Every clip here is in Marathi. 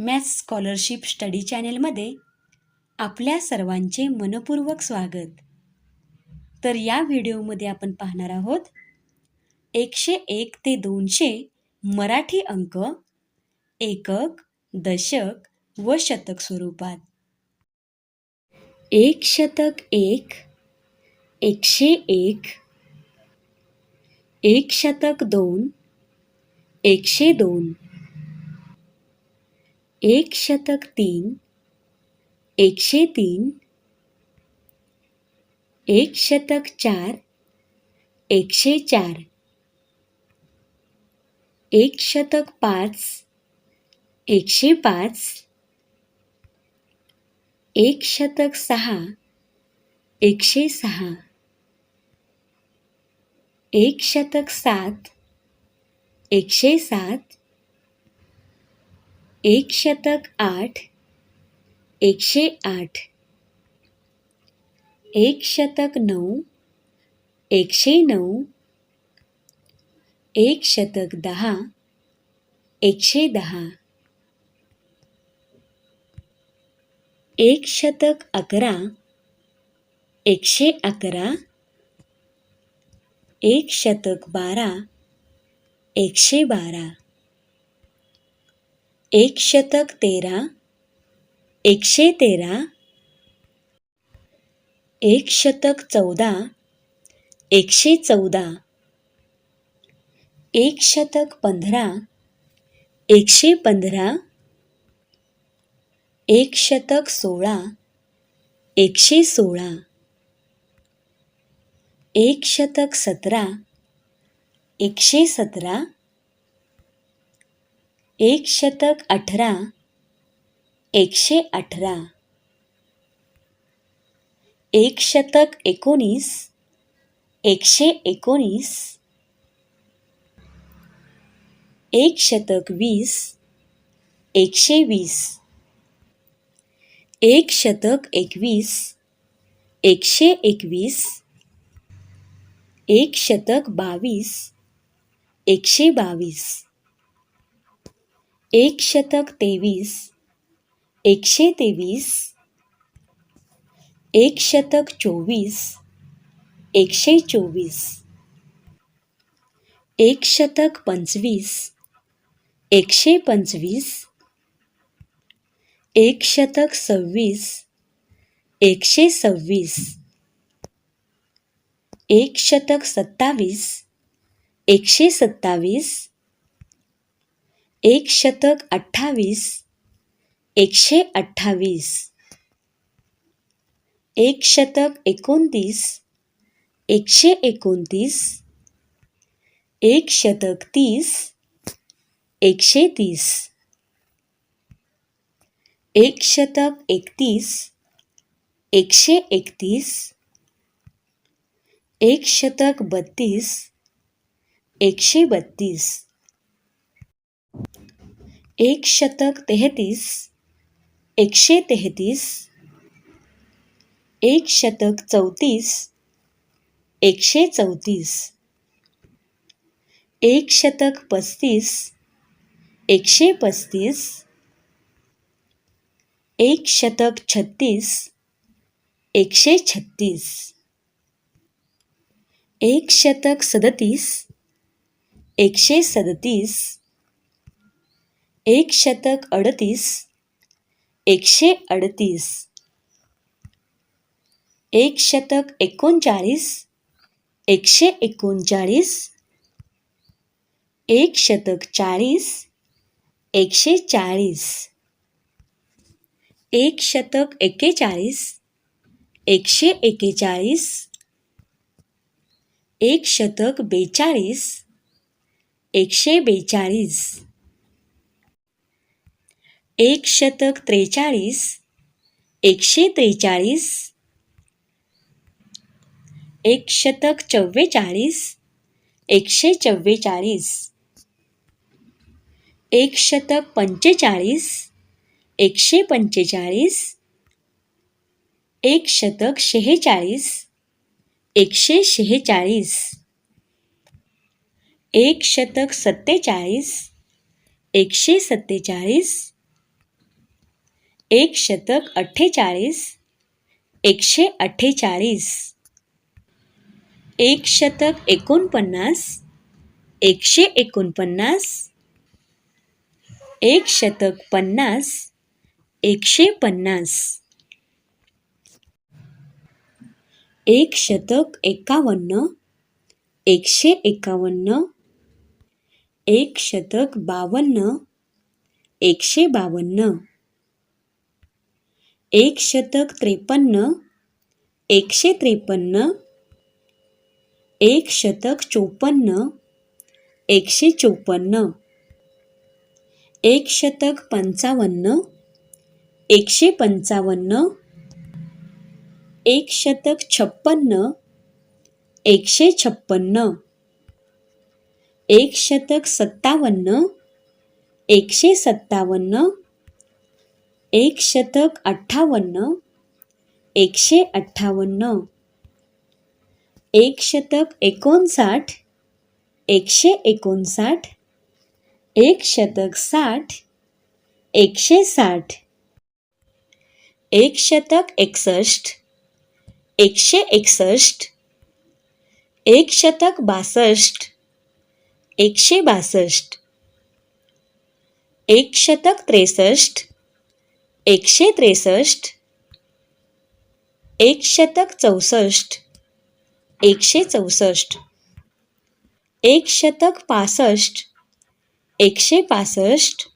मॅथ्स स्कॉलरशिप स्टडी चॅनेलमध्ये आपल्या सर्वांचे मनपूर्वक स्वागत. तर या व्हिडिओमध्ये आपण पाहणार आहोत एकशे एक ते दोनशे मराठी अंक एकक दशक व शतक स्वरूपात. एक शतक एक एकशे एक एक शतक दोन एकशे दोन. एक शतक तीन एकशे तीन एक शतक चार एकशे चार एक शतक पाच एकशे पाच एक शतक सहा एकशे सहा एक शतक सात एकशे सात एक शतक आठ, एकशे आठ, एक शतक नऊ, एकशे नऊ, एक शतक दहा, एकशे दहा. एक शतक अकरा, एकशे अकरा, एक शतक बारा, एकशे बारा. एक शतक तेरा एकशे तेरा एक शतक चौदा एकशे चौदा एक शतक पंधरा एकशे पंधरा एक शतक सोळा एकशे सोळा एक शतक सतरा एकशे सतरा एक शतक अठरा एकशे अठरा. एक शतक एकोणीस एकशे एकोणीस. एक शतक वीस एकशे वीस. एक शतक एकवीस एकशे एकवीस. एक शतक बावीस एकशे बावीस. एक शतक तेवीस एकशे तेवीस एक शतक चोवीस एकशे चोवीस एक शतक पंचवीस एकशे पंचवीस एक शतक सव्वीस एकशे सव्वीस एक शतक सत्तावीस एकशे सत्तावीस एक शतक अठ्ठावीस, एकशे अठ्ठावीस, एक शतक एकोणतीस, एकशे एकोणतीस, एक शतक तीस, एकशे तीस, एक शतक एकतीस, एकशे एकतीस, एक शतक बत्तीस, एकशे बत्तीस. एक शतक तेहतीस एकशे तेहतीस एक शतक चौतीस एकशे चौतीस एक शतक पस्तीस एकशे पस्तीस एक शतक छत्तीस एकशे छत्तीस एक शतक सदतीस एकशे सदतीस एक शतक अडतीस एकशे अडतीस एक शतक एकोणचाळीस एकशे एकोणचाळीस एक शतक चाळीस एकशे चाळीस एक शतक एकेचाळीस एकशे एकेचाळीस एक शतक बेचाळीस एकशे बेचाळीस. एक शतक त्रेचाळीस एकशे त्रेचाळीस एक शतक चव्वेचाळीस एकशे चव्वेचाळीस एक शतक पंचेचाळीस एकशे पंचेचाळीस एक शतक शेहेचाळीस एकशे शेहेचाळीस एक शतक सत्तेचाळीस एकशे सत्तेचाळीस एक शतक अठ्ठेचाळीस एकशे अठ्ठेचाळीस एक शतक एकोणपन्नास एकशे एकोणपन्नास एक शतक पन्नास एकशे पन्नास. एक शतक एकावन्न एकशे एकावन्न एक शतक बावन्न एकशे बावन्न. एक शतक त्रेपन्न एकशे त्रेपन्न एक शतक चोपन्न एकशे चोपन्न एक शतक पंचावन्न एकशे पंचावन्न एक शतक छप्पन्न एकशे छप्पन्न एक शतक सत्तावन्न एकशे सत्तावन्न एक शतक अठ्ठावन्न एकशे अठ्ठावन्न एक शतक एकोणसाठ एकशे एकोणसाठ एक शतक साठ एकशे साठ एक शतक एकसष्ट एकशे एकसष्ट एक शतक बासष्ट एकशे बासष्ट एक शतक त्रेसष्ट एकशे त्रेसष्ट एक शतक चौसष्ट एकशे चौसष्ट एक शतक पासष्ट एकशे पासष्ट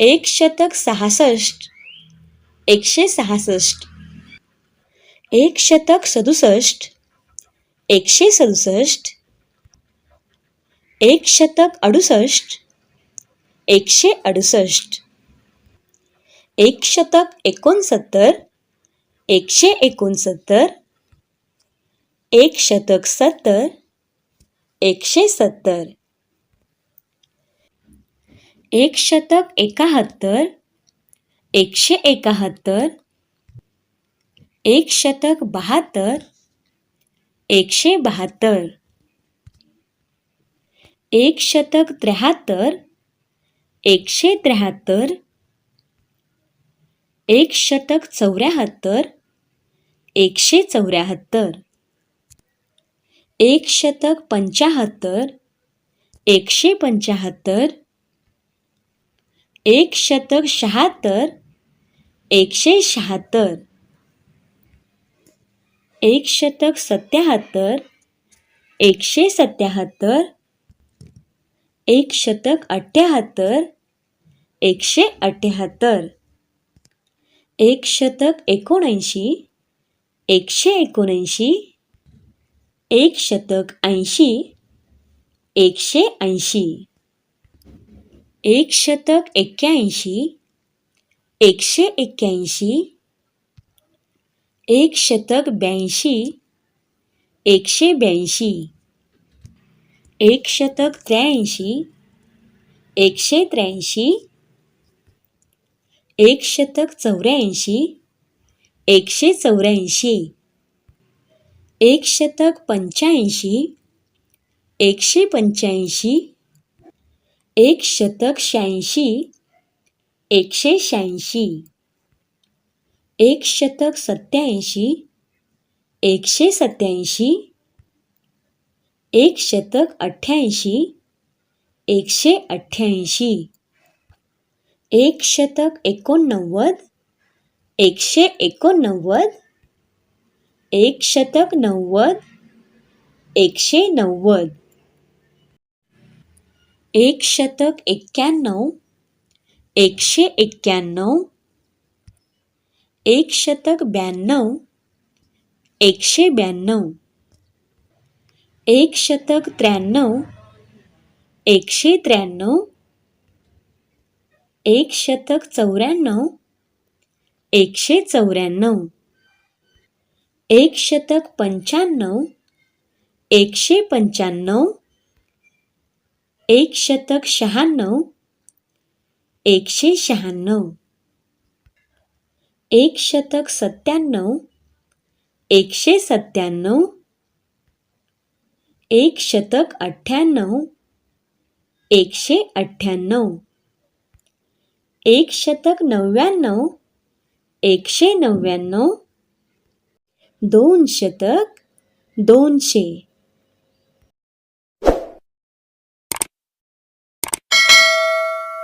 एक शतक सहासष्ट एकशे सहासष्ट एक शतक सदुसष्ट एकशे सदुसष्ट एक शतक अडुसष्ट एकशे अडुसष्ट एक शतक एकोणसत्तर एकशे एकोणसत्तर एक शतक सत्तर एकशे सत्तर. एक शतक एकाहत्तर एकशे एकाहत्तर एक शतक बहात्तर एकशे बहात्तर. एक शतक त्र्याहत्तर एकशे त्र्याहत्तर एक शतक चौऱ्याहत्तर एकशे चौऱ्याहत्तर एक शतक पंचाहत्तर एकशे पंचाहत्तर एक शतक शहात्तर एकशे शहात्तर एक शतक सत्याहत्तर एकशे सत्याहत्तर एक शतक अठ्ठ्याहत्तर एकशे अठ्ठ्याहत्तर एक शतक एकोणऐंशी एकशे एकोणऐंशी एक शतक ऐंशी एकशे ऐंशी एक शतक एक्क्याऐंशी एकशे एक्क्याऐंशी एक शतक ब्याऐंशी एकशे ब्याऐंशी एक शतक त्र्याऐंशी एकशे त्र्याऐंशी एक शतक चौऱ्याऐंशी एकशे चौऱ्याऐंशी एक शतक पंच्याऐंशी एकशे पंच्याऐंशी एक शतक शहाऐंशी एकशे शहाऐंशी एक शतक सत्याऐंशी एकशे सत्याऐंशी एक शतक अठ्ठ्याऐंशी एकशे अठ्ठ्याऐंशी. एक शतक एकोणनव्वद एकशे एकोणनव्वद एक शतक नव्वद एकशे नव्वद. एक शतक एक्क्याण्णव एकशे एक्क्याण्णव एक शतक ब्याण्णव एकशे ब्याण्णव. एक शतक त्र्याण्णव एकशे त्र्याण्णव एक शतक चौऱ्याण्णव एकशे चौऱ्याण्णव एक शतक पंच्याण्णव एकशे पंच्याण्णव एक शतक शहाण्णव एकशे शहाण्णव एक शतक सत्त्याण्णव एकशे सत्त्याण्णव एक शतक अठ्ठ्याण्णव एकशे अठ्ठ्याण्णव. एक शतक नव्याण्णव एकशे नव्याण्णव दोन शतक दोनशे.